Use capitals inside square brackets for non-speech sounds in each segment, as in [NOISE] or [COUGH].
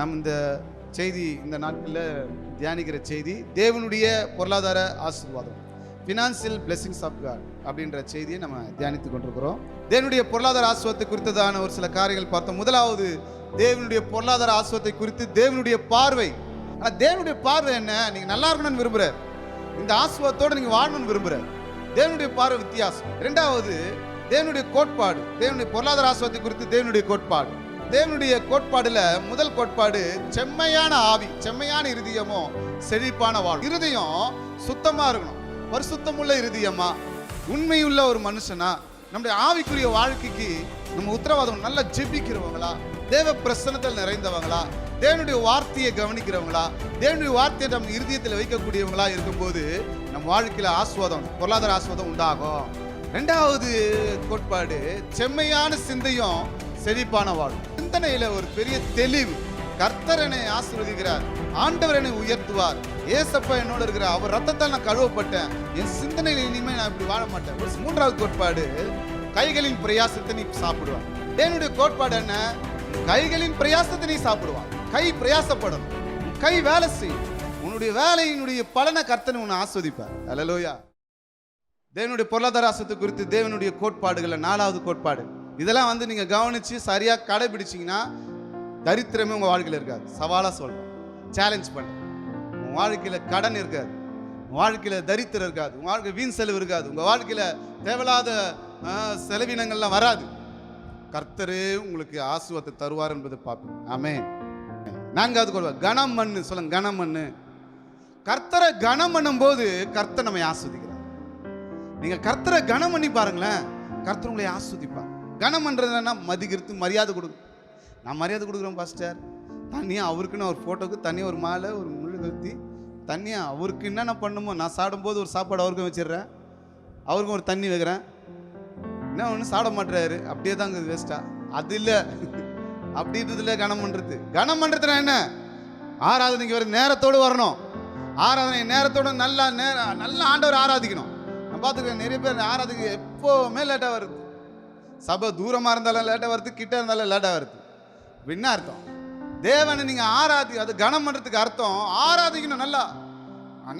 நாம் இந்த செய்தி இந்த நாட்களில் தியானிக்கிற செய்தி தேவனுடைய பொருளாதார ஆசீர்வாதம். ஃபினான்சியல் பிளெஸிங்ஸ் ஆஃப் காட் அப்படின்ற செய்தியை நம்ம தியானித்து கொண்டிருக்கிறோம். தேவனுடைய பொருளாதார ஆசுவத்தை குறித்ததான ஒரு சில காரியங்கள் பார்த்தோம். முதலாவது தேவனுடைய பொருளாதார ஆசுவத்தை குறித்து தேவனுடைய பார்வை. ஆனால் தேவனுடைய பார்வை என்ன? நீங்கள் நல்லா இருக்கணும்னு விரும்புகிறார் இந்த ஆசுவத்தோடு நீங்கள் வாழணும்னு விரும்புகிறார் தேவனுடைய பார்வை வித்தியாசம். ரெண்டாவது தேவனுடைய கோட்பாடு. தேவனுடைய பொருளாதார ஆசுவத்தை குறித்து தேவனுடைய கோட்பாடு. தேவனுடைய கோட்பாடுல முதல் கோட்பாடு செம்மையான ஆவி செம்மையான இருதயமும் செழிப்பான வாழ் இருதயம் சுத்தமா இருக்கணும். பரிசுத்தமுள்ள இருதயமா? உண்மையுள்ள ஒரு மனுஷனா? நம்முடைய ஆவிக்குரிய வாழ்க்கைக்கு நம்ம உத்தரவாதம் நல்லா ஜெபிக்கிறவங்களா? தேவ பிரசனத்தில் நிறைந்தவங்களா? தேவனுடைய வார்த்தையை கவனிக்கிறவங்களா? தேவனுடைய வார்த்தையை நம்ம இறுதியத்தில் வைக்கக்கூடியவங்களா இருக்கும்போது நம்ம வாழ்க்கையில் ஆஸ்வாதம் பொருளாதார ஆஸ்வாதம் உண்டாகும். ரெண்டாவது கோட்பாடு செம்மையான சிந்தையும் செழிப்பான வாழ்வு. சிந்தனையில ஒரு பெரிய தெளிவு. கர்த்தர் என்னை ஆண்டவரனை ஆண்டவர் என்னை உயர்த்துவார். ஏசப்பா என்னோட இருக்கிறார். அவர் ரத்தத்தால் நான் கழுவப்பட்டேன். என் சிந்தனையில் இனிமே நான் இப்படி வாழ மாட்டேன். ஒரு மூன்றாவது கோட்பாடு கைகளின் பிரயாசத்தை நீ சாப்பிடுவான் தேவனுடைய கோட்பாடு என்ன? கைகளின் பிரயாசத்தை நீ சாப்பிடுவான் கை பிரயாசப்படும். கை வேலை செய்யும். உன்னுடைய வேலையினுடைய பலனை கர்த்தனை உன்னை ஆஸ்வதிப்பார். அலலோயா தேவனுடைய பொருளாதார ஆசத்து குறித்து தேவனுடைய கோட்பாடுகளில் நாலாவது கோட்பாடு. இதெல்லாம் வந்து நீங்கள் கவனித்து சரியாக கடைபிடிச்சிங்கன்னா தரித்திரமே உங்கள் வாழ்க்கையில் இருக்காது. சவாலாக சொல்கிறேன் சேலஞ்ச் பண்ண. உங்கள் வாழ்க்கையில் கடன் இருக்காது. உங்கள் வாழ்க்கையில் தரித்திரம் இருக்காது. உங்கள் வாழ்க்கை வீண் செலவு இருக்காது. உங்கள் வாழ்க்கையில் தேவையில்லாத செலவினங்கள்லாம் வராது. கர்த்தரே உங்களுக்கு ஆசுவத்தை தருவார் என்பதை பார்ப்போம். ஆமே நான்காவது கொள்வா கனம் மண்ணு. சொல்லுங்க கனம் மண்ணு. கர்த்தரை கனம் பண்ணும்போது கர்த்தர் நம்மை ஆஸ்வதிக்கிறார். நீங்க கர்த்தரை கனம் பண்ணி பாருங்களேன். கர்த்தர் உங்களை ஆஸ்வதிப்பார். கனம் பண்றதுன்னா மதிக்கிறது மரியாதை கொடுக்கும் நான் மரியாதை கொடுக்குறேன் பாஸ்டர். தனியாக அவருக்குன்னு ஒரு ஃபோட்டோக்கு தனியாக ஒரு மாலை ஒரு முழுகத்தி தனியாக அவருக்கு என்னென்ன பண்ணுமோ நான் சாப்பிடும்போது ஒரு சாப்பாடு அவருக்கும் வச்சிடுறேன். அவருக்கும் ஒரு தண்ணி வைக்கிறேன். என்ன ஒன்று சாப்பிட மாட்டுறாரு அப்படியே தாங்க வேஸ்ட்டாக அது இல்லை. அப்படின்றதுல கனம் பண்ணுறது கனம் பண்ணுறதுனா என்ன? ஆராதனைக்கு வர நேரத்தோடு வரணும். ஆராதனை நேரத்தோடு நல்லா நேர நல்லா ஆண்டவர் ஆராதிக்கணும். நான் பார்த்துக்கிறேன் நிறைய பேர் ஆராதிக்க எப்போவுமே லேட்டாக வருது. சபை தூரமாக இருந்தாலும் லேட்டாக வருது கிட்ட இருந்தாலும் லேட்டாக வருது என்ன அர்த்தம்? தேவனை நீங்கள் ஆராதி அது கனம் பண்ணுறதுக்கு அர்த்தம். ஆராதிக்கணும் நல்லா.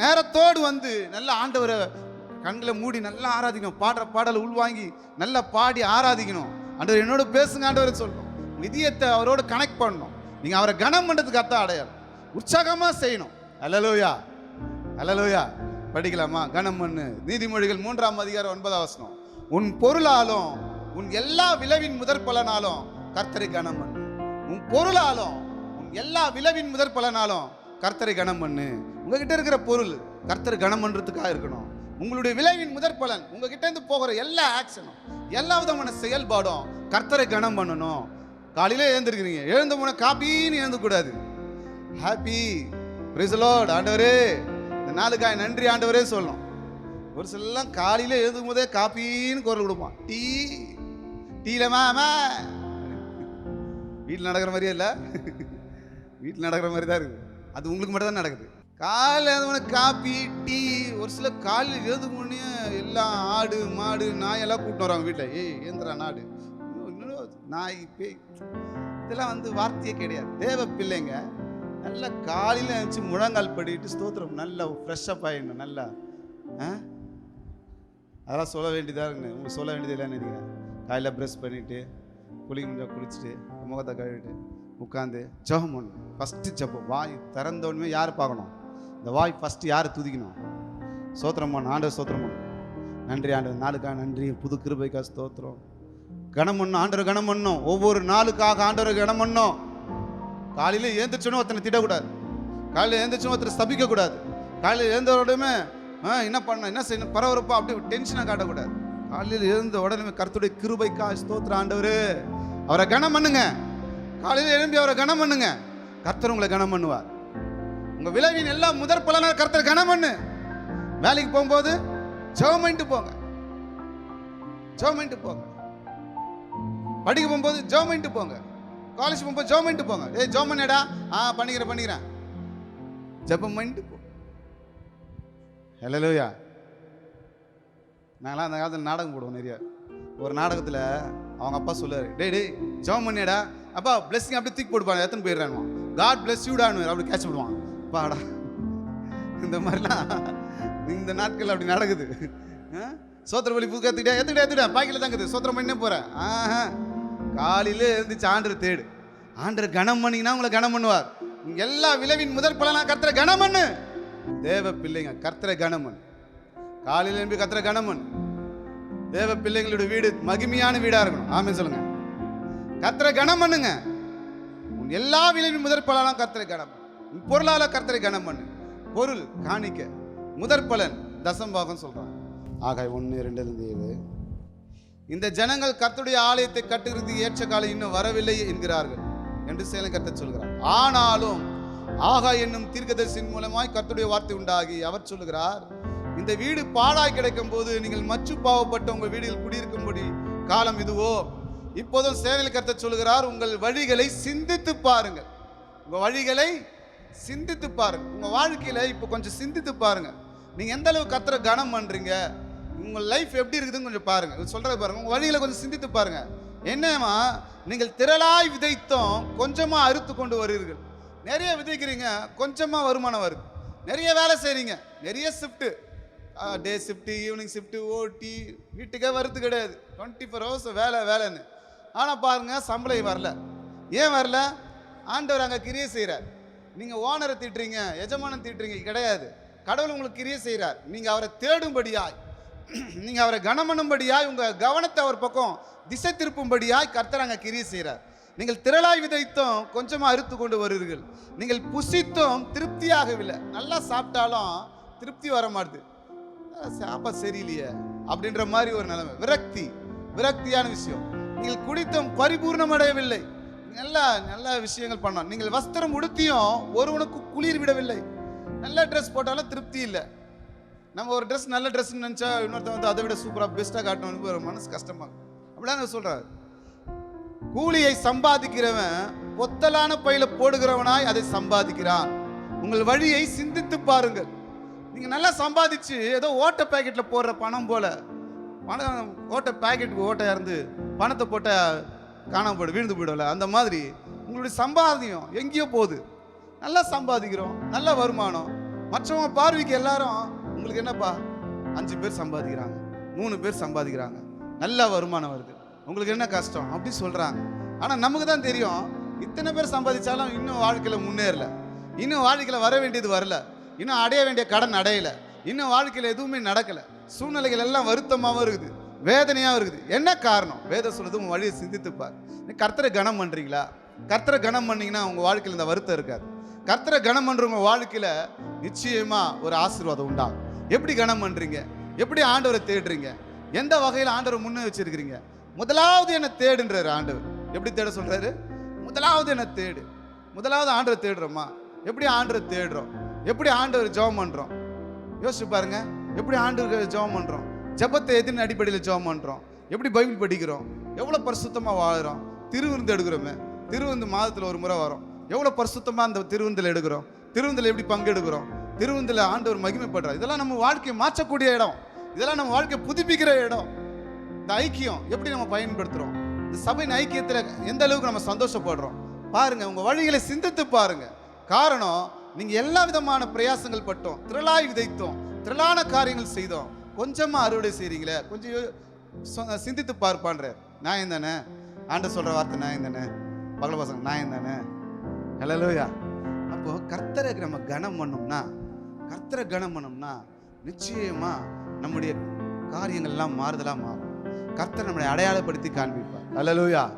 நேரத்தோடு வந்து நல்லா ஆண்டவரை கண்களை மூடி நல்லா ஆராதிக்கணும். பாடுற பாடலை உள்வாங்கி நல்லா பாடி ஆராதிக்கணும். ஆண்டவர் என்னோட பேசுங்க ஆண்டவரை சொல்லணும் நிதியத்தை அவரோட கனெக்ட் பண்ணணும். நீங்கள் அவரை கனம் பண்ணுறதுக்கு அர்த்தம் அடையாளம் உற்சாகமாக செய்யணும். அல்லலோயா அல்லலோயா படிக்கலாமா? கனம் பண்ணு. நீதிமொழிகள் மூன்றாம் அதிகாரம் ஒன்பதாம் வசனம். உன் பொருளாலும் உன் எல்லா விளைவின் முதற் பலனாலும் கர்த்தரை கனம் பண்ணு. உன் பொருளாலும் உன் எல்லா விளைவின் முதற் பலனாலும் கர்த்தரை கனம் பண்ணு. உங்ககிட்ட இருக்கிற பொருள் கர்த்தர் கனம் பண்றதுக்காக இருக்கணும். உங்களுடைய விளைவின் முதற் பலன் உங்ககிட்ட இருந்து போகிற எல்லா ஆக்ஷனும் எல்லா விதமான செயல்பாடும் கர்த்தரை கனம் பண்ணணும். காலையில எழுந்திருக்கிறீங்க. எழுந்த போன காப்பின்னு எழுந்தக்கூடாது. ஹாப்பி பிரிசலோட் ஆண்டவரே இந்த நாளுக்காய் நன்றி ஆண்டவரே சொல்லணும் ஒரு சிலலாம் காலையில எழுதும் போதே காப்பின்னு குரல் கொடுப்பான். டீ. டீல மாமா. வீட்டில் நடக்கிற மாதிரியே இல்லை. வீட்டில் நடக்கிற மாதிரி தான் இருக்குது அது உங்களுக்கு மட்டும் தான் நடக்குது. காலையில் எழுந்தவொடனே காப்பி டீ ஒரு சில காலையில் எழுது முன்னே எல்லாம் ஆடு மாடு நாயெல்லாம் கூப்பிட்டு வராங்க வீட்டில் ஏய் ஏந்திரா நாடு. இன்னும் நாய் பேய். இதெல்லாம் வந்து வார்த்தையே கிடையாது. தேவ பிள்ளைங்க நல்லா காலையில் எழுந்துச்சு முழங்கால் படிட்டு ஸ்தோத்திரம் நல்லா ஃப்ரெஷ்ஷப் ஆகிடணும் நல்லா. ஆ? அதெல்லாம் சொல்ல வேண்டியதாக இருக்குன்னு. உங்களுக்கு சொல்ல வேண்டியது இல்லைன்னு நினைக்கிறேன். காலையில் ப்ரெஷ் பண்ணிவிட்டு குளிக்க முடிஞ்சால் குளிச்சுட்டு முகத்தை கழுவிட்டு உட்காந்து ஜபம் பண்ணணும். ஃபஸ்ட்டு ஜெபம். வாய் திறந்தோடனே யார் பார்க்கணும்? இந்த வாய் ஃபஸ்ட்டு யார் துதிக்கணும்? சோத்திரம் பண்ணணும் ஆண்டவர் சோத்திரம் பண்ணணும் நன்றி ஆண்டவர். நாளுக்காக நன்றி. புது கிருபைக்காக ஸ்தோத்திரம். கனம் பண்ணும் ஆண்டவர் கனம் பண்ணணும் ஒவ்வொரு நாளுக்காக ஆண்டவர் கனம் பண்ணணும் காலையில் ஏந்திரிச்சோன்னு ஒருத்தனை திட்டக்கூடாது. காலையில் எழுந்திரிச்சோன்னு ஒருத்தரை ஸ்தபிக்கக்கூடாது காலையில் எழுந்த ஆ என்ன பண்ணணும் என்ன செய்யணும்? பரபரப்பா அப்படி டென்ஷனாக காட்டக்கூடாது. காலையில் எழுந்த உடனே கருத்துடைய கிருபைக்கா ஸ்தோத்திர ஆண்டவரு. அவரை கனம் பண்ணுங்க. காலையில் எழும்பி அவரை கனம் பண்ணுங்க. கர்த்தர் உங்களை கனம் பண்ணுவார். உங்க விளைவின் எல்லாம் முதற் பலனாக கர்த்தர் கனம் பண்ணு. வேலைக்கு போகும்போது ஜெபம் பண்ணிட்டு போங்க. ஜெபம் பண்ணிட்டு போங்க. படிக்க போகும்போது ஜெபம் பண்ணிட்டு போங்க. காலேஜ் போகும்போது ஜெபம் பண்ணிட்டு போங்க. ஏய் ஜெபம் பண்ணடா. ஆ பண்ணிக்கிறேன் பண்ணிக்கிறேன். ஜெபம் பண்ணிட்டு போ. ஹலோயா நாங்களாம் அந்த காலத்தில் நாடகம் போடுவோம் நிறையா. ஒரு நாடகத்தில் அவங்க அப்பா சொல்லுவார் டேய் டேய் ஜெபம் பண்ணியடா. அப்பா பிளெஸிங் அப்படியே தூக்கி போட்டுப்பாங்க எத்தனை போயிடுறாங்க காட் பிளஸ் யூடான்னு அப்படி கேட்ச் பண்ணுவான் பாடா இந்த மாதிரிலாம் இந்த நாட்கள் அப்படி நடக்குது. ஆ? சோத்திர வழி புது கத்துக்கிட்டே எத்துக்கிட்டே எத்துக்கிட்டே பாக்கில தாங்குது. சோத்திரம் பண்ணே போகிறேன் ஆஹா. காலையில் எழுந்துச்சு ஆண்டர் தேடு. ஆண்டர் கனம் பண்ணிங்கன்னா உங்களை கனம் பண்ணுவார். எல்லா விளைவின் முதற் பலனா கர்த்தரை கனம் தேவ பிள்ளைங்க கர்த்தரை கனமன் காலையில் காலையில எழும்பி கர்த்தரை தேவ பிள்ளைங்களோட வீடு மகிமையான வீடா இருக்கணும். ஆமென் சொல்லுங்க. கர்த்தரை கனம் பண்ணுங்க. உன் எல்லா விளைவின் முதற் பலனாம் கர்த்தரை கனம் பொருளால கர்த்தரை கனம் பண்ணு. பொருள் காணிக்க முதற் பலன் தசம்பாகம் சொல்றான் ஆகாய் ஒன்று ரெண்டுலேருந்து ஏழு. இந்த ஜனங்கள் கர்த்தருடைய ஆலயத்தை கட்டுகிறது ஏற்ற காலம் இன்னும் வரவில்லை என்கிறார்கள் என்று சேலம் கர்த்தர் சொல்கிறார். ஆனாலும் ஆகா என்னும் தீர்க்கதரிசியின் மூலமாய் கர்த்தருடைய வார்த்தை உண்டாகி அவர் சொல்லுகிறார் இந்த வீடு பாழாய் கிடைக்கும் போது நீங்கள் மச்சு பாவப்பட்ட உங்கள் வீடுகள் குடியிருக்கும்படி காலம் இதுவோ? இப்போதும் சேனல் கர்த்தர் சொல்லுகிறார் உங்கள் வழிகளை சிந்தித்து பாருங்கள். உங்கள் வழிகளை சிந்தித்து பாருங்கள். உங்கள் வாழ்க்கையில் இப்போ கொஞ்சம் சிந்தித்து பாருங்கள். நீங்கள் எந்த அளவு கத்துற கனம் பண்ணுறீங்க உங்கள் லைஃப் எப்படி இருக்குதுன்னு கொஞ்சம் பாருங்கள். சொல்கிறது பாருங்கள். உங்கள் வழிகளை கொஞ்சம் சிந்தித்து பாருங்கள். என்னமா நீங்கள் திரளாய் விதைத்தோம் கொஞ்சமாக அறுத்து கொண்டு வருவீர்கள். நிறைய விதைக்கிறீங்க கொஞ்சமாக வருமானம் வருது. நிறைய வேலை செய்கிறீங்க நிறைய shift day shift evening shift ஓட்டி வீட்டுக்கே வருது கிடையாது. டுவெண்ட்டி ஃபோர் ஹவர்ஸ் வேலை வேலைன்னு. ஆனால் பாருங்கள் சம்பளம் வரல. ஏன் வரல? ஆண்டவர் அங்கே கிரியை செய்கிறார் நீங்கள் ஓனரை திட்டுறீங்க எஜமானன் திட்டுறீங்க கிடையாது. கடவுள் உங்களுக்கு கிரியை செய்கிறார் நீங்கள் அவரை தேடும்படியாய் நீங்கள் அவரை கனமனும்படியாய் உங்கள் கவனத்தை அவர் பக்கம் திசை திருப்பும்படியாய் கர்த்தர் அங்கே கிரியை செய்கிறார் நீங்கள் திரளாய் விதைத்தும் கொஞ்சமாக அறுத்து கொண்டு வருவீர்கள். நீங்கள் புசித்தும் திருப்தியாகவில்லை. நல்லா சாப்பிட்டாலும் திருப்தி வர மாட்டுது சாப்பா சரியில்லையே அப்படின்ற மாதிரி ஒரு நிலைமை. விரக்தி. விரக்தியான விஷயம். நீங்கள் குடித்தும் பரிபூர்ணம் அடையவில்லை. நல்லா நல்ல விஷயங்கள் பண்ணோம் நீங்கள் வஸ்திரம் உடுத்தியும் ஒருவனுக்கு குளிர் விடவில்லை. நல்ல ட்ரெஸ் போட்டாலும் திருப்தி இல்லை. நம்ம ஒரு ட்ரெஸ் நல்ல ட்ரெஸ்ன்னு நினச்சா இன்னொருத்தன் வந்து அதை விட சூப்பராக பெஸ்ட்டாக காட்டணும்னு ஒரு மனசு கஷ்டமா அப்படிலாம் சொல்கிறாரு கூலியை சம்பாதிக்கிறவன் பொத்தலான பையில போடுகிறவனாய் அதை சம்பாதிக்கிறான். உங்கள் வழியை சிந்தித்து பாருங்கள். நீங்க நல்லா சம்பாதிச்சு ஏதோ ஓட்ட பாக்கெட்ல போடுற பணம் போல. பணம் ஓட்ட பாக்கெட்டுக்கு ஓட்டையாக இருந்து பணத்தை போட்ட காணாம போய்டு விழுந்து போயிடல அந்த மாதிரி உங்களுடைய சம்பாதியம் எங்கேயோ போகுது. நல்லா சம்பாதிக்கிறோம் நல்ல வருமானம். மற்றவங்க பார்வைக்கு எல்லாரும் உங்களுக்கு என்னப்பா? அஞ்சு பேர் சம்பாதிக்கிறாங்க மூணு பேர் சம்பாதிக்கிறாங்க. நல்ல வருமானம் வருது. உங்களுக்கு என்ன கஷ்டம்? அப்படி சொல்றாங்க. ஆனா நமக்கு தான் தெரியும் இத்தனை பேர் சம்பாதிச்சாலும் இன்னும் வாழ்க்கையில முன்னேறல. இன்னும் வாழ்க்கையில வர வேண்டியது வரல. இன்னும் அடைய வேண்டிய கடன் அடையல. இன்னும் வாழ்க்கையில் எதுவுமே நடக்கல. சூழ்நிலைகள் எல்லாம் வருத்தமாகவும் இருக்குது. வேதனையாகவும் இருக்குது. என்ன காரணம்? வேத சொல்கிறது உங்கள் வழியை சிந்தித்துப்பார். கர்த்தரை கனம் பண்ணுறீங்களா கர்த்தரை கனம் பண்ணீங்கன்னா உங்கள் வாழ்க்கையில் இந்த வருத்தம் இருக்காது. கர்த்தரை கனம் பண்ணுறவங்க வாழ்க்கையில் நிச்சயமாக ஒரு ஆசீர்வாதம் உண்டாகும். எப்படி கனம் பண்ணுறீங்க எப்படி ஆண்டவரை தேடுறீங்க? எந்த வகையில் ஆண்டவரை முன்னே வச்சிருக்கிறீங்க? முதலாவது என்னை தேடுன்றாரு ஆண்டவர். எப்படி தேட சொல்கிறாரு முதலாவது என்னை தேடு. முதலாவது ஆண்டரை தேடுறோமா? எப்படி ஆண்டரை தேடுறோம்? எப்படி ஆண்டவர் ஜெபம் பண்ணுறோம் யோசிச்சு பாருங்க. எப்படி ஆண்டவருக்கு ஜெபம் பண்ணுறோம் ஜெபத்தை எதிரின் அடிப்படையில் ஜெபம் பண்ணுறோம் எப்படி பைபிள் படிக்கிறோம்? எவ்வளோ பரிசுத்தமாக வாழ்கிறோம் திருவிருந்து எடுக்கிறோமே. திருவிருந்து மாதத்தில் ஒரு முறை வரும். எவ்வளோ பரிசுத்தமாக அந்த திருவிருந்தில் எடுக்கிறோம்? திருவிருந்தில் எப்படி பங்கெடுக்கிறோம்? திருவிருந்தில் ஆண்டவர் மகிமைப்படுறார். இதெல்லாம் நம்ம வாழ்க்கையை மாற்றக்கூடிய இடம். இதெல்லாம் நம்ம வாழ்க்கையை புதுப்பிக்கிற இடம். இந்த ஐக்கியம் எப்படி நம்ம பயன்படுத்துகிறோம் இந்த சபையின் ஐக்கியத்தில் எந்த அளவுக்கு நம்ம சந்தோஷப்படுறோம்? பாருங்கள் உங்கள் வழிகளை சிந்தித்து பாருங்க. காரணம் நீங்க எல்லா விதமான பிரயாசங்கள் பட்டோம் திரளாய் விதைத்தோம் திரளான காரியங்கள் செய்தோம். கொஞ்சமா அறுவடை செய்றீங்களே கொஞ்சம் சொ- சிந்தித்து பார்ப்பான்றார். நான் தானே? ஆண்ட சொல்ற வார்த்தை நான் தானே? பகல பசங்க நான் தானே? ஹலோயா அப்போ கர்த்தரை நம்ம கனம் பண்ணோம்னா கர்த்தரை கனம் பண்ணோம்னா நிச்சயமா நம்முடைய காரியங்கள் எல்லாம் மாறுதலா மாறும். கர்த்தர் நம்மளை அடையாளப்படுத்தி காண்பிப்பார். ஹalleluya.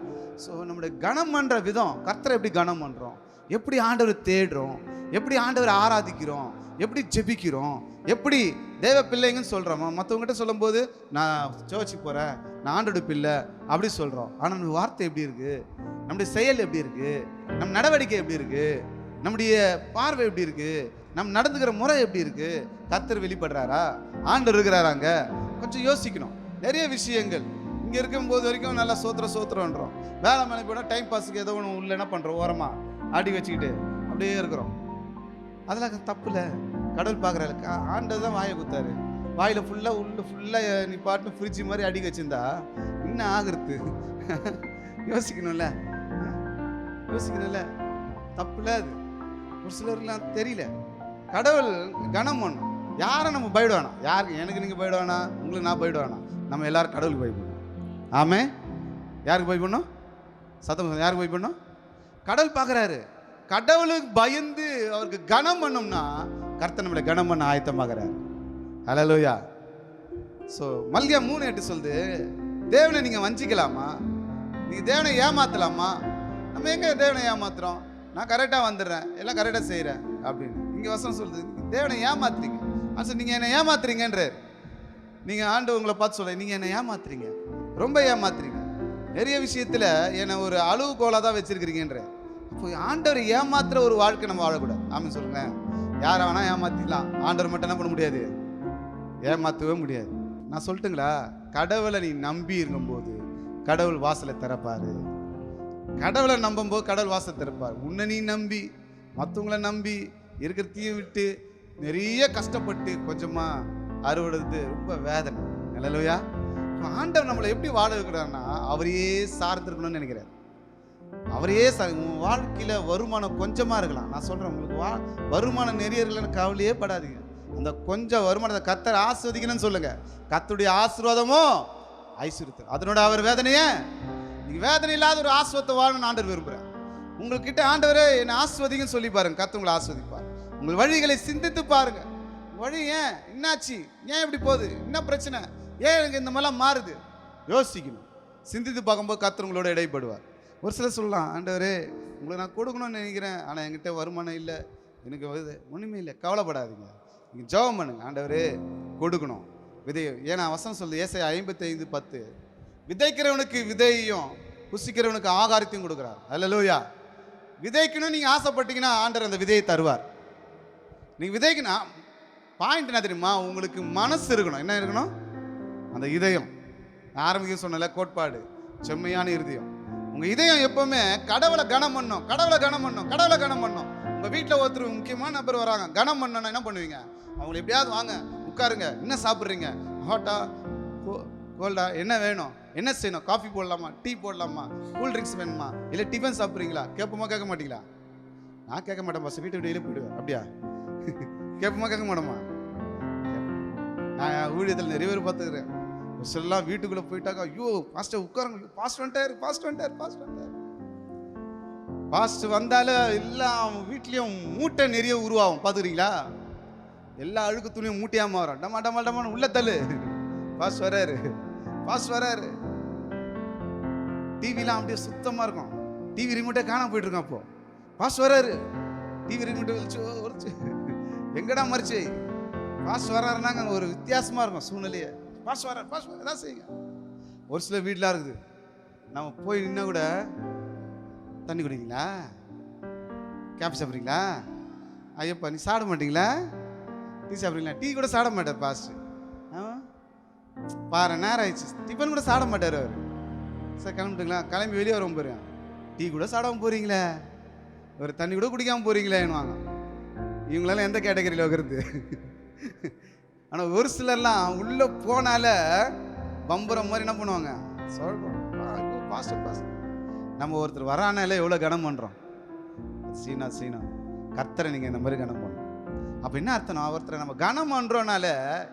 ஸோ நம்முடைய கனம் பண்ணுற விதம் கர்த்தரை எப்படி கனம் பண்ணுறோம் எப்படி ஆண்டவரை தேடுறோம்? எப்படி ஆண்டவரை ஆராதிக்கிறோம்? எப்படி ஜெபிக்கிறோம்? எப்படி தேவ பிள்ளைங்கன்னு சொல்கிறோமா மற்றவங்ககிட்ட சொல்லும்போது நான் சர்ச்சுக்கு போகிறேன் நான் ஆண்டோட பிள்ளை. அப்படி சொல்கிறோம் ஆனால் நம்ம வார்த்தை எப்படி இருக்குது நம்முடைய செயல் எப்படி இருக்குது நம் நடவடிக்கை எப்படி இருக்குது நம்முடைய பார்வை எப்படி இருக்குது நம் நடந்துக்கிற முறை எப்படி இருக்குது கத்தர் வெளிப்படுறாரா? ஆண்டவர் இருக்கிறாராங்க கொஞ்சம் யோசிக்கணும். நிறைய விஷயங்கள். இங்கே இருக்கும்போது வரைக்கும் நல்லா சோத்திர சோத்திரன்றோம் வேலை மேலே போனால் டைம் பாஸுக்கு ஏதோ ஒன்று உள்ள என்ன பண்ணுறோம் ஓரமாக அடி வச்சுக்கிட்டு அப்படியே இருக்கிறோம். அதெல்லாம் தப்பு இல்லை கடவுள் பார்க்குறாரு. ஆண்டது தான் வாயை குத்தாரு. வாயில் ஃபுல்லாக உள்ள ஃபுல்லாக நீ பாட்டு ஃப்ரிட்ஜ் மாதிரி அடி வச்சிருந்தா என்ன ஆகுறது? யோசிக்கணும்ல. யோசிக்கணும்ல. தப்புல அது. ஒரு சிலர்லாம் தெரியல. கடவுள் கனம் ஒன்று யாரை நம்ம பயப்பட வேணாம் யாருக்கு? எனக்கு நீங்கள் பயப்பட வேணாம் உங்களுக்கு நான் பயப்பட வேணாம் நம்ம எல்லாரும் கடவுளுக்கு பயப்படணும் ஆமே யாருக்கு பயப்படணும்? சத்தம் சொல்லுங்க, யாருக்கு பயப்படணும்? கடவுள் பார்க்குறாரு. கடவுளுக்கு பயந்து அவருக்கு கனம் பண்ணோம்னா கர்த்தன் நம்மளை கனம் பண்ண ஆயத்தமாகிறார் அலலோயா ஸோ மல்கியா மூணு எட்டு சொல்லுது தேவனை நீங்கள் வஞ்சிக்கலாமா? நீங்கள் தேவனை ஏமாத்தலாமா? நம்ம எங்கே தேவனை ஏமாத்துறோம்? நான் கரெக்டாக வந்துடுறேன். எல்லாம் கரெக்டாக செய்கிறேன் அப்படின்னு. இங்கே வசனம் சொல்லுது தேவனை ஏமாத்துறீங்க. ஆசை நீங்கள் என்னை ஏமாத்துறீங்கன்றார். நீங்கள் ஆண்டு உங்களை பார்த்து சொல்ல நீங்கள் என்னை ஏமாத்துறீங்க. ரொம்ப ஏமாத்துறீங்க. நிறைய விஷயத்தில் என்னை ஒரு அளவுகோலாக தான் வச்சிருக்கிறீங்கன்ற ஆண்டவர் ஏமாத்துற ஒரு வாழ்க்கை நம்ம வாழக்கூடாது. ஆமாம் சொல்லுங்களேன். யாரை வேணால் ஏமாத்திக்கலாம். ஆண்டவர் மட்டும் என்ன பண்ண முடியாது? ஏமாற்றவே முடியாது. நான் சொல்லட்டுங்களா? கடவுளை நீ நம்பி இருக்கும்போது கடவுள் வாசலை திறப்பாரு. கடவுளை நம்பும்போது கடவுள் வாசலை திறப்பார். உன்னை நீ நம்பி மற்றவங்கள நம்பி இருக்கிறத்தையும் விட்டு நிறைய கஷ்டப்பட்டு கொஞ்சமாக அறுவடுறது ரொம்ப வேதனை. நிலலுயா ஆண்டவர் நம்மளை எப்படி வாழ வைக்கிறாருன்னா அவரையே சார்ந்திருக்கணும்னு நினைக்கிறார். அவரையே ச உங்கள் வாழ்க்கையில் வருமானம் கொஞ்சமாக இருக்கலாம். நான் சொல்கிறேன் உங்களுக்கு வா வருமானம் நிறைய இருக்கலன்னு கவலையே படாதீங்க. அந்த கொஞ்சம் வருமானத்தை கத்தரை ஆஸ்வதிக்கணும்னு சொல்லுங்கள் கத்துடைய ஆசீர்வாதமோ ஐஸ்வர்யத்தை அதனோட அவர் வேதனையே நீங்க வேதனை இல்லாத ஒரு ஆஸ்வத்தை வாழணும்னு ஆண்டவர் விரும்புகிறேன் உங்கள்கிட்ட ஆண்டவரே என்னை ஆஸ்வதிங்கன்னு சொல்லி பாருங்க. கத்து உங்களை ஆஸ்வதிப்பார் உங்கள் வழிகளை சிந்தித்து பாருங்க. வழி ஏன்? என்னாச்சு? ஏன் இப்படி போகுது? என்ன பிரச்சனை? ஏன் எனக்கு இந்த மாதிரிலாம் மாறுது? யோசிக்கணும். சிந்தித்து பார்க்கும்போது கத்தர் உங்களோட இடைப்படுவார். ஒரு சிலர் சொல்லலாம் ஆண்டவரே உங்களுக்கு நான் கொடுக்கணும்னு நினைக்கிறேன் ஆனால் என்கிட்ட வருமானம் இல்லை எனக்கு வருது. ஒன்றுமே இல்லை கவலைப்படாதீங்க. நீங்கள் ஜெபம் பண்ணுங்க ஆண்டவரே கொடுக்கணும். விதை ஏன்னா வசனம் சொல்லுது ஏசை ஐம்பத்தி ஐந்து பத்து. விதைக்கிறவனுக்கு விதையையும் புசிக்கிறவனுக்கு ஆகாரத்தையும் கொடுக்குறார். அல்லலூயா விதைக்கணும் நீங்கள் ஆசைப்பட்டீங்கன்னா ஆண்டவர் அந்த விதையை தருவார். நீங்கள் விதைக்கணும் பாயிண்ட் என்ன தெரியுமா? உங்களுக்கு மனசு இருக்கணும். என்ன இருக்கணும்? அந்த இதயம். ஆரம்பிக்க சொன்னல கோட்பாடு. செம்மையான இருதயம் உங்க இதயம் எப்பவுமே கடவுளை கனம் பண்ணும் கடவுளை கனம் பண்ணும் கடவுளை கனம் பண்ணும். உங்க வீட்டில் ஒருத்தர் முக்கியமான நபர் வராங்க கனம் பண்ணணும் என்ன பண்ணுவீங்க? அவங்களை எப்படியாவது வாங்க உட்காருங்க என்ன சாப்பிட்றீங்க? ஹாட்டா கோல்டா என்ன வேணும்? என்ன செய்யணும்? காஃபி போடலாமா? டீ போடலாமா? கூல் ட்ரிங்க்ஸ் வேணுமா? இல்லை டிஃபன் சாப்பிட்றீங்களா? கேட்போமா கேட்க மாட்டீங்களா? நான் கேட்க மாட்டேன் பஸ் வீட்டு வெளியில போயிடுவேன். அப்படியா? [LAUGHS] கேட்போமா கேட்க மாட்டோமா நான் ஊழியத்தில் நிறைய பேர் பார்த்துக்கிறேன். ஒரு வீட்டுக்குள்ளே போயிட்டாங்க ஐயோ பாஸ்டர் உட்காருங்க பாஸ்ட் வந்துட்டார் பாஸ்ட் வந்துட்டார் பாஸ்ட் வந்துட்டார். பாஸ்ட் வந்தாலே எல்லாம் வீட்லேயும் மூட்டை நிறைய உருவாகும் பார்த்துக்கிறீங்களா? எல்லா அழுக்கு துணியும் மூட்டையாமல் வரும் டமா டமா டமான்னு உள்ள தள்ளு. பாஸ்ட் வராரு. பாஸ்ட் வராரு. டிவிலாம் அப்படியே சுத்தமாக இருக்கும். டிவி ரிமோட்டே காணாம போயிட்டு இருக்கான் அப்போ. பாஸ்ட் வராரு. டிவி ரிமோட்டை வச்சு ஒரிச்சு எங்கடா மறிச்சு பாஸ்ட் வராருனாங்க அங்கே ஒரு வித்தியாசமாக இருக்கும் சூழ்நிலையை. பாஸ்ட் வர்றாரு பாஸ்ட் வர ஏதாவது செய்யுங்க. ஒரு சில வீடெலாம் இருக்குது. நம்ம போய் நின்னா கூட தண்ணி குடிங்களா கேப் சாப்பிட்றீங்களா? ஐயப்பா நீ சாப்பிட மாட்டீங்களா? டீ சாப்பிட்றீங்களா? டீ கூட சாப்பிட மாட்டார் பாஸ்ட் பாரு நேரம் ஆயிடுச்சு. டிஃபன் கூட சாப்பிட மாட்டார் அவர். சார் கிளம்பிட்டுங்களா? கிளம்பி வெளியே வரவும் போகிறேன் டீ கூட சாப்பிடாம போகிறீங்களே ஒரு தண்ணி கூட குடிக்காமல் போகிறீங்களேன்னுவாங்க இவங்களால எந்த கேட்டகரியில் வைக்கிறது ஆனால் ஒரு சிலர்லாம் உள்ளே போனால பம்புற மாதிரி என்ன பண்ணுவாங்க? சொல்கிறோம் பாஸ்டர் பாஸ்டர். நம்ம ஒருத்தர் வரானால எவ்வளோ கனம் பண்ணுறோம் சீனா சீனா. கர்த்தரை நீங்கள் இந்த மாதிரி கனம் பண்ணணும். அப்போ என்ன அர்த்தம்? ஒருத்தரை நம்ம கனம் பண்ணுறோனால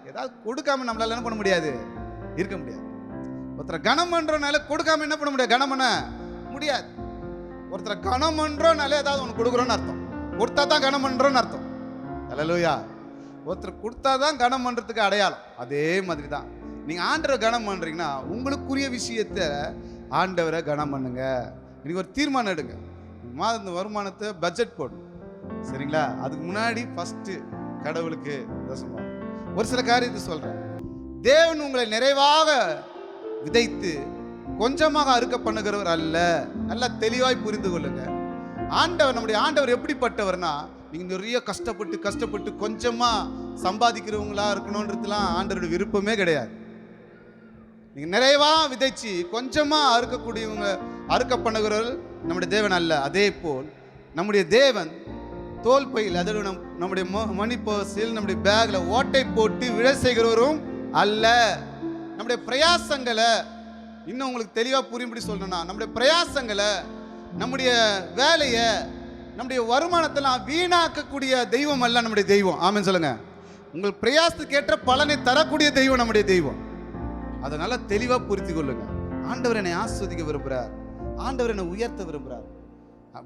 ஏதாவது கொடுக்காம நம்மளால என்ன பண்ண முடியாது? இருக்க முடியாது. ஒருத்தரை கனம் பண்ணுறோனால கொடுக்காம என்ன பண்ண முடியாது? கனம் பண்ண முடியாது. ஒருத்தரை கனம் பண்ணுறோனாலே ஏதாவது ஒன்று கொடுக்குறோன்னு அர்த்தம். கொடுத்தா தான் கனம் பண்ணுறோன்னு அர்த்தம். அல்லலூயா ஒருத்தர் கொடுத்தா தான் கனம் பண்ணுறதுக்கு அடையாளம். அதே மாதிரி தான் நீங்கள் ஆண்டவரை கனம் பண்ணுறீங்கன்னா உங்களுக்குரிய விஷயத்தை ஆண்டவரை கனம் பண்ணுங்க. இன்றைக்கி ஒரு தீர்மானம் எடுங்க. மாதம் இந்த வருமானத்தை பட்ஜெட் போடும் சரிங்களா? அதுக்கு முன்னாடி ஃபஸ்ட்டு கடவுளுக்கு தசமா ஒரு சில காரியத்தை சொல்கிறேன் தேவன் உங்களை நிறைவாக விதைத்து கொஞ்சமாக அறுக்க பண்ணுகிறவர் அல்ல. நல்லா தெளிவாய் புரிந்து கொள்ளுங்க. ஆண்டவர் நம்முடைய ஆண்டவர் எப்படிப்பட்டவர்னா நீங்கள் நிறைய கஷ்டப்பட்டு கஷ்டப்பட்டு கொஞ்சமாக சம்பாதிக்கிறவங்களா இருக்கணுன்றதுலாம் ஆண்டரோட விருப்பமே கிடையாது. நீங்கள் நிறைவாக விதைச்சு கொஞ்சமாக அறுக்கக்கூடியவங்க அறுக்க பண்ணுகிறவர்கள் நம்முடைய தேவன் அல்ல. அதே போல் நம்முடைய தேவன் தோல் பையில் அதோட நம் நம்முடைய மணி பர்ஸில் நம்முடைய பேக்கில் ஓட்டை போட்டு விழ செய்கிறவரும் அல்ல. நம்முடைய பிரயாசங்களை இன்னும் உங்களுக்கு தெளிவாக புரியும்படி சொல்லணும்னா நம்முடைய பிரயாசங்களை நம்முடைய வேலையை நம்முடைய வருமானத்தெல்லாம் வீணாக்கக்கூடிய தெய்வம் அல்ல நம்முடைய தெய்வம். ஆமென் சொல்லுங்க. உங்கள் பிரயாசத்துக்கு ஏற்ற பலனை தரக்கூடிய தெய்வம் நம்முடைய தெய்வம். அதை நல்லா தெளிவாக புரிந்து கொள்ளுங்க. ஆண்டவர் என்னை ஆஸ்வதிக்க விரும்புகிறார் ஆண்டவர் என்னை உயர்த்த விரும்புகிறார்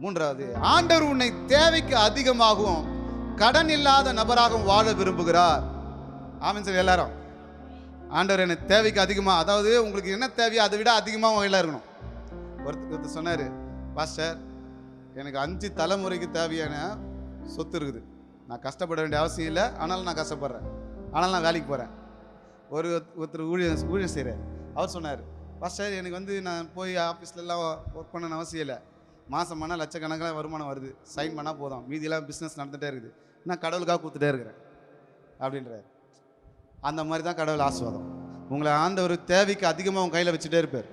மூன்றாவது ஆண்டவர் உன்னை தேவைக்கு அதிகமாகவும் கடன் இல்லாத நபராகவும் வாழ விரும்புகிறார். ஆமென் சொல்லி எல்லாரும். ஆண்டவர் என்னை தேவைக்கு அதிகமாக அதாவது உங்களுக்கு என்ன தேவையோ அதை விட அதிகமாக வகையில் இருக்கணும். ஒருத்தர் ஒருத்தர் சொன்னார் பாஸ்டர் எனக்கு அஞ்சு தலைமுறைக்கு தேவையான சொத்து இருக்குது. நான் கஷ்டப்பட வேண்டிய அவசியம் இல்லை. ஆனாலும் நான் கஷ்டப்படுறேன். ஆனாலும் நான் வேலைக்கு போகிறேன் ஒரு ஒருத்தர் ஊழியர் ஊழியர் செய்கிறார் அவர் சொன்னார் பாஸ்டர் எனக்கு வந்து நான் போய் ஆஃபீஸ்லலாம் ஒர்க் பண்ணணும்னு அவசியம் இல்லை. மாதம் பண்ணால் லட்சக்கணக்கில் வருமானம் வருது. சைன் பண்ணால் போதும். மீதியெல்லாம் பிஸ்னஸ் நடந்துகிட்டே இருக்குது. நான் கடவுளுக்காக கொடுத்துட்டே இருக்கிறேன். அப்படின்றார். அந்த மாதிரி தான் கடவுள் ஆசீர்வாதம். உங்களை ஆண்டவர் தேவைக்கு அதிகமாக உங்கள் கையில் வச்சுட்டே இருப்பார்.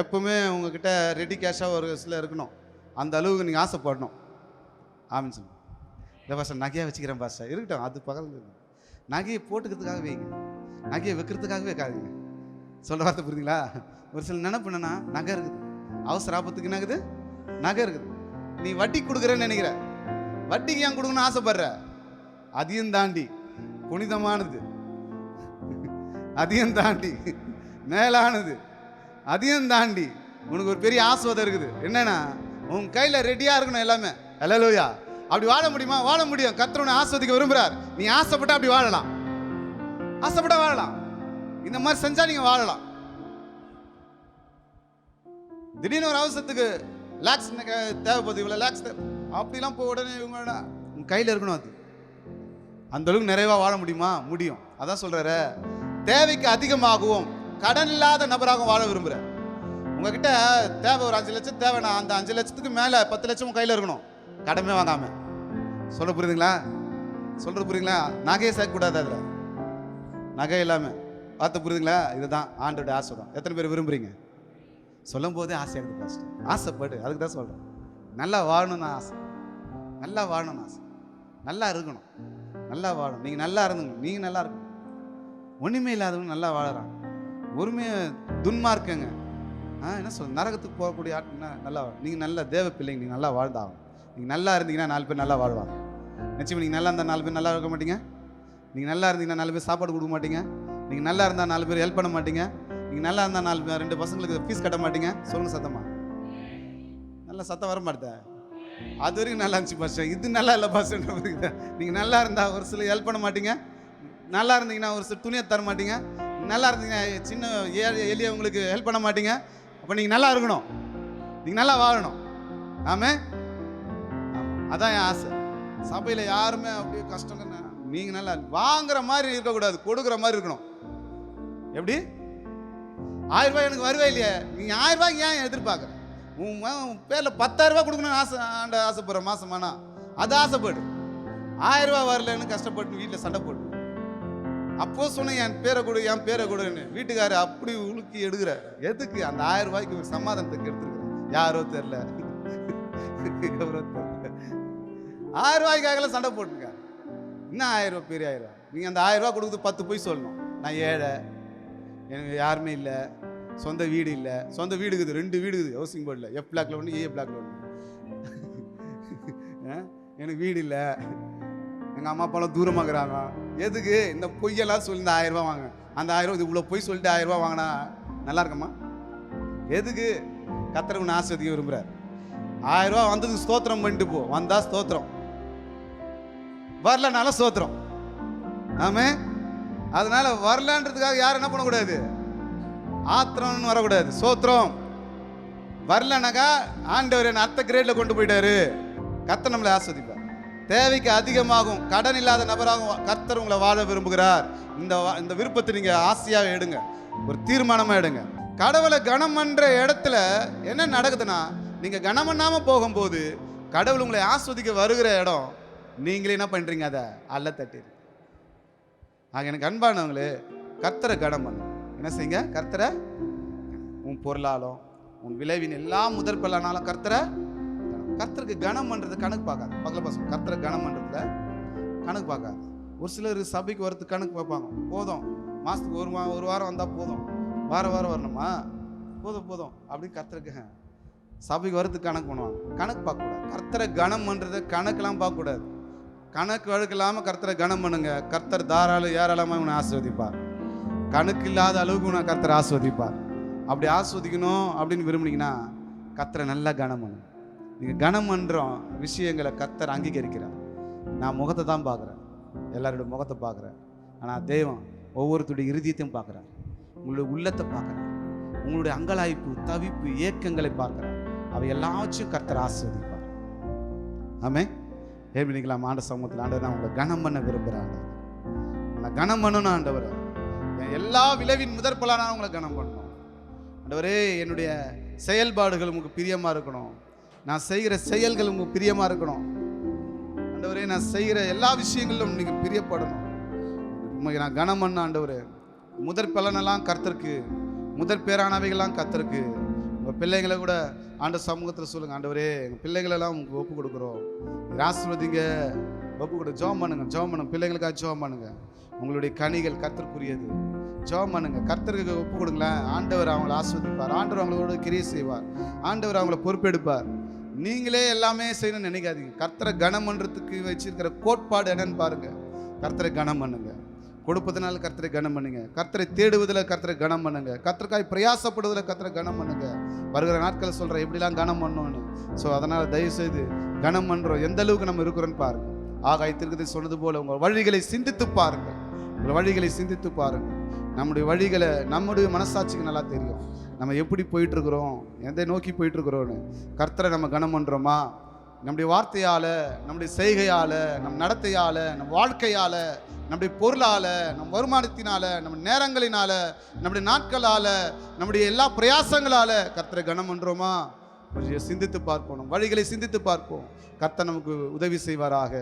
எப்பவுமே உங்ககிட்ட ரெடி கேஷாக ஒரு சில இருக்கணும். அந்த அளவுக்கு நீங்கள் ஆசைப்படணும். ஆமின்னு சொல்லு இல்லை பாஸ்டர் நகையாக வச்சுக்கிறேன் பாஸ்டர் இருக்கட்டும் அது பகலுக்கு நகையை போட்டுக்கிறதுக்காக வைங்க. நகையை வைக்கிறதுக்காகவே வைக்காதீங்க. சொல்ல வார்த்தை புரியுதுங்களா? ஒரு சில நினைப்பு என்னன்னா நகை இருக்குது. அவசர ஆபத்துக்கு என்ன இருக்குது? நகை இருக்குது. நீ வட்டி கொடுக்குறேன்னு நினைக்கிற. வட்டிக்கு ஏன் கொடுக்கணும்னு ஆசைப்படுற? அதையும் தாண்டி புனிதமானது. அதையும் தாண்டி மேலானது. அதையும் தாண்டி உனக்கு ஒரு பெரிய ஆஸ்வாதம் இருக்குது. என்னன்னா உன் கையில் ரெடியாக இருக்கணும் எல்லாமே. ஹalleluya அப்படி வாழ முடியுமா? வாழ முடியும். கர்த்தர் ஆஸ்வதிக்க விரும்புகிறார் நீ ஆசைப்பட்டா அப்படி வாழலாம். ஆசைப்பட்டா வாழலாம். இந்த மாதிரி செஞ்சா நீங்கள் வாழலாம். திடீர்னு ஒரு அவசரத்துக்கு லேக்ஸ் தேவைப்படுது. இவ்வளோ லேக்ஸ் அப்படிலாம் போய் உடனே இவங்க உன் கையில் இருக்கணும் அது. அந்த அளவுக்கு நிறைவாக வாழ முடியுமா? முடியும். அதான் சொல்றாரு. தேவைக்கு அதிகமாகவும் கடன் இல்லாத நபராகவும் வாழ விரும்புகிறேன் உங்ககிட்ட தேவை ஒரு அஞ்சு லட்சம் தேவைண்ணா அந்த அஞ்சு லட்சத்துக்கு மேலே பத்து லட்சம் கையில் இருக்கணும். கடமே வாங்காம. சொல்ல புரியுதுங்களா? சொல்கிற புரியுதுங்களா? நகையை சேர்க்கக்கூடாது அதில். நகை இல்லாமல் பார்த்து புரியுதுங்களா? இதுதான் ஆண்டோட ஆசைதான் எத்தனை பேர் விரும்புறீங்க? சொல்லும் போதே ஆசையாக இருக்குது ஃபஸ்ட்டு ஆசைப்படு. அதுக்கு தான் சொல்கிறேன் நல்லா வாழணும்னு ஆசை. நல்லா வாழணும்னு ஆசை. நல்லா இருக்கணும். நல்லா வாழணும். நீங்கள் நல்லா இருந்துங்க. நீங்கள் நல்லா இருக்கணும். ஒன்றுமே இல்லாதவங்க நல்லா வாழறாங்க. ஒருமே துன்மார்க்கங்க. என்ன சொல் நரகத்துக்கு போகக்கூடிய ஆட்னா நல்லா நீங்கள் நல்ல தேவ பிள்ளைங்க நீங்கள் நல்லா வாழ்ந்தாகும் நீங்கள் நல்லா இருந்தீங்கன்னா நாலு பேர் நல்லா வாழ்வாங்க. நிச்சயம் நீங்கள் நல்லா இருந்தால் நாலு பேர் நல்லா இருக்க மாட்டீங்க. நீங்கள் நல்லா இருந்தீங்கன்னா நாலு பேர் சாப்பாடு கொடுக்க மாட்டீங்க. நீங்கள் நல்லா இருந்தால் நாலு பேர் ஹெல்ப் பண்ண மாட்டீங்க. நீங்கள் நல்லா இருந்தால் நாலு பேர் ரெண்டு பசங்களுக்கு ஃபீஸ் கட்ட மாட்டீங்க. சொல்லுங்கள் சத்தமாக நல்லா சத்தம் வர மாட்டேன் அது வரைக்கும் நல்லா இருந்துச்சு பாஸ்டர். இது நல்லா இல்லை பாஸ்டர். நீங்கள் நல்லா இருந்தால் ஒரு சில ஹெல்ப் பண்ண மாட்டீங்க. நல்லா இருந்தீங்கன்னா ஒரு சில துணியை தர மாட்டீங்க. நல்லா இருந்தீங்கன்னா சின்ன ஏழை எளியவங்களுக்கு ஹெல்ப் பண்ண மாட்டீங்க. அப்போ நீங்கள் நல்லா இருக்கணும். நீங்கள் நல்லா வாழணும். ஆமே? அதான் என் ஆசை. சபையில் யாருமே அப்படியே கஷ்டம் நீங்கள் நல்லா வாங்குற மாதிரி இருக்கக்கூடாது. கொடுக்குற மாதிரி இருக்கணும். எப்படி? ஆயிரம் ரூபாய் எனக்கு வருவே இல்லையே. நீங்கள் ஆயிரம் ரூபாய்க்கு ஏன் எதிர்பார்க்குற? உன் உன் பேரில் பத்தாயிரம் ரூபாய் கொடுக்கணும்னு ஆசை ஆண்ட ஆசைப்படுற மாசமானா அது ஆசைப்படு. ஆயிரம் ரூபாய் வரலன்னு கஷ்டப்பட்டு வீட்டில் சண்டை போட்டு அப்போ சொன்னேன் என் பேரை கொடு என் பேரை கொடுன்னு. வீட்டுக்காரர் அப்படி உலுக்கி எடுக்கிற எதுக்கு அந்த ஆயிரம் ரூபாய்க்கு ஒரு சமாதானத்துக்கு எடுத்துருக்கிறேன் யாரோ தெரில எவரோ ஆயிரம் ரூபாய்க்காகலாம் சண்டை போட்டுங்க. என்ன ஆயிரம் ரூபாய் பெரிய ஆயிரம் நீங்கள் அந்த ஆயிரம் ரூபாய் கொடுக்குறது பத்து போய் சொல்லணும். நான் ஏழை. எனக்கு யாருமே இல்லை. சொந்த வீடு இல்லை. சொந்த வீடு இருக்குது ரெண்டு வீடு இருக்குது. ஹவுசிங் போர்டில் எஃப் பிளாக்ல ஒன்று ஏ பிளாக்ல ஒன்று எனக்கு வீடு இல்லை. எங்கள் அம்மா அப்பாலாம் தூரமாக இருக்கிறாங்க எதுக்கு? இந்த பொய்யெல்லாம் சொல்லி இந்த ஆயிரம் வாங்க. அந்த ஆயிரம் இது இவ்வளோ பொய் சொல்லிட்டு ஆயிரம் வாங்கினா நல்லா இருக்குமா? எதுக்கு? கத்தர் ஒன்று ஆஸ்வதிக்க விரும்புகிறார் ஆயிரம் ரூபா வந்ததுக்கு ஸ்தோத்திரம் பண்ணிட்டு போ. வந்தா ஸ்தோத்திரம். வரலனால ஸ்தோத்திரம். ஆமே? அதனால வரலன்றதுக்காக யாரும் என்ன பண்ணக்கூடாது? ஆத்திரம்னு வரக்கூடாது. சோத்திரம் வரலனாக்கா ஆண்டவர் என்ன அடுத்த கிரேட்ல கொண்டு போயிட்டாரு. கத்த நம்மளை ஆஸ்வதிப்பார் தேவைக்கு அதிகமாகும் கடன் இல்லாத நபராகவும் கர்த்தர் உங்களை வாழ விரும்புகிறார். இந்த வா- இந்த விருப்பத்தை நீங்கள் ஆசையாக எடுங்க. ஒரு தீர்மானமாக எடுங்க. கடவுளை கனம் பண்ணுற இடத்துல என்ன நடக்குதுன்னா நீங்கள் கனம் பண்ணாமல் போகும்போது கடவுள் உங்களை ஆஸ்வதிக்க வருகிற இடம் நீங்களே என்ன பண்ணுறீங்க அதை? அல்ல தட்டி ஆக எனக்கு அன்பானவங்களே கர்த்தரை கனம் பண்ணு. என்ன செய்யுங்க? கர்த்தரை உன் பொருளாலும் உன் விளைவின் எல்லா முதற்பலானாலும் கர்த்தரை கர்த்தருக்கு கனம் பண்ணுறது கணக்கு பார்க்காது. பக்கத்தில் பசங்க கர்த்தரை கனம் பண்ணுறதுல கணக்கு பார்க்காது. ஒரு சிலர் சபைக்கு வரது கணக்கு பார்ப்பாங்க. போதும். மாதத்துக்கு ஒரு மா ஒரு வாரம் வந்தால் போதும். வார வாரம் வரணுமா? போதும் போதும். அப்படின்னு கர்த்தருக்கு சபைக்கு வரதுக்கு கணக்கு பண்ணுவாங்க. கணக்கு பார்க்கக்கூடாது. கர்த்தரை கனம் பண்ணுறது கணக்கெலாம் பார்க்கக்கூடாது. கணக்கு வழக்கு இல்லாமல் கர்த்தரை கனம் பண்ணுங்க. கர்த்தர் தாராள ஏராளமாக உன்னை ஆஸ்வதிப்பார் கணக்கு இல்லாத அளவுக்கு உன்னை கர்த்தரை ஆஸ்வதிப்பார் அப்படி ஆஸ்வதிக்கணும் அப்படின்னு விரும்புனீங்கன்னா கர்த்தரை நல்லா கனம் பண்ணுங்க. நீங்கள் கனமன்றம் விஷயங்களை கத்தர் அங்கீகரிக்கிறார். நான் முகத்தை தான் பார்க்குறேன். எல்லாரோட முகத்தை பார்க்குறேன். ஆனால் தெய்வம் ஒவ்வொருத்தருடைய இறுதியத்தையும் பார்க்குறேன் உங்களுடைய உள்ளத்தை பார்க்குறேன் உங்களுடைய அங்கலாய்ப்பு தவிப்பு ஏக்கங்களை பார்க்குறேன் அவை எல்லாவற்றையும் கர்த்தர் ஆஸ்வதிப்பார் ஆமே ஏபினிக்கலாம் ஆண்ட சமூகத்தில் ஆண்டவர் நான் உங்களை கனம் பண்ண விரும்புகிறேன் ஆண்டவர். நான் கனம் பண்ணணும் ஆண்டவர். எல்லா விளைவின் முதற்பலான நான் உங்களை கனம் பண்ணணும் ஆண்டவரே என்னுடைய செயல்பாடுகள் உங்களுக்கு பிரியமாக இருக்கணும். நான் செய்கிற செயல்கள் உங்களுக்கு பிரியமாக இருக்கணும். ஆண்டவரே நான் செய்கிற எல்லா விஷயங்களிலும் நீங்கள் பிரியப்படணும். உண்மைக்கு நான் கனம் பண்ண ஆண்டவரே. முதற் பலனெல்லாம் கர்த்தருக்கு முதற் பேரானவைகள்லாம் கத்திருக்கு உங்கள் பிள்ளைங்களை கூட ஆண்ட சமூகத்தில் சொல்லுங்கள் ஆண்டவரே. எங்கள் பிள்ளைகளெல்லாம் உங்களுக்கு ஒப்பு கொடுக்குறோம். நீர் ஒப்பு கொடு. ஜோம் பண்ணுங்க ஜோம் பண்ணுங்க. பிள்ளைங்களுக்காக ஜோம் பண்ணுங்க. உங்களுடைய கனிகள் கர்த்தருக்குரியது. ஜோம் பண்ணுங்க. கர்த்தருக்கு ஒப்பு கொடுங்களேன். ஆண்டவர் அவங்களை ஆஸ்வதிப்பார் ஆண்டவர் அவங்களோட கிரியை செய்வார். ஆண்டவர் அவங்கள பொறுப்பெடுப்பார். நீங்களே எல்லாமே செய்யணும்னு நினைக்காதீங்க. கர்த்தரை கனம் பண்ணுறதுக்கு வச்சிருக்கிற கோட்பாடு என்னன்னு பாருங்க. கர்த்தரை கனம் பண்ணுங்க. கொடுப்பதனால கர்த்தரை கனம் பண்ணுங்க. கர்த்தரை தேடுவதில் கர்த்தரை கனம் பண்ணுங்க. கர்த்தருக்காய் பிரயாசப்படுவதில் கர்த்தரை கனம் பண்ணுங்க. வருகிற நாட்களை சொல்கிறேன் எப்படிலாம் கனம் பண்ணணும்னு ஸோ அதனால் தயவு செய்து கனம் பண்ணுறோம் எந்த அளவுக்கு நம்ம இருக்கிறோன்னு பாருங்க. ஆகாய் திருக்கதை சொன்னது போல உங்கள் வழிகளை சிந்தித்து பாருங்கள் உங்கள் வழிகளை சிந்தித்து பாருங்கள் நம்முடைய வழிகளை நம்முடைய மனசாட்சிக்கு நல்லா தெரியும். நம்ம எப்படி போயிட்டுருக்குறோம்? எதை நோக்கி போயிட்டுருக்குறோன்னு கர்த்தரை நம்ம கனம் பண்ணுறோமா நம்முடைய வார்த்தையால் நம்முடைய செய்கையால் நம் நடத்தையால் நம் வாழ்க்கையால் நம்முடைய பொருளால் நம் வருமானத்தினால் நம்ம நேரங்களினால் நம்முடைய நாட்களால் நம்முடைய எல்லா பிரயாசங்களால் கர்த்தரை கனம் பண்ணுறோமா கொஞ்சம் சிந்தித்து பார்ப்போம் நம் வழிகளை சிந்தித்து பார்ப்போம். கர்த்தர் நமக்கு உதவி செய்வாராக.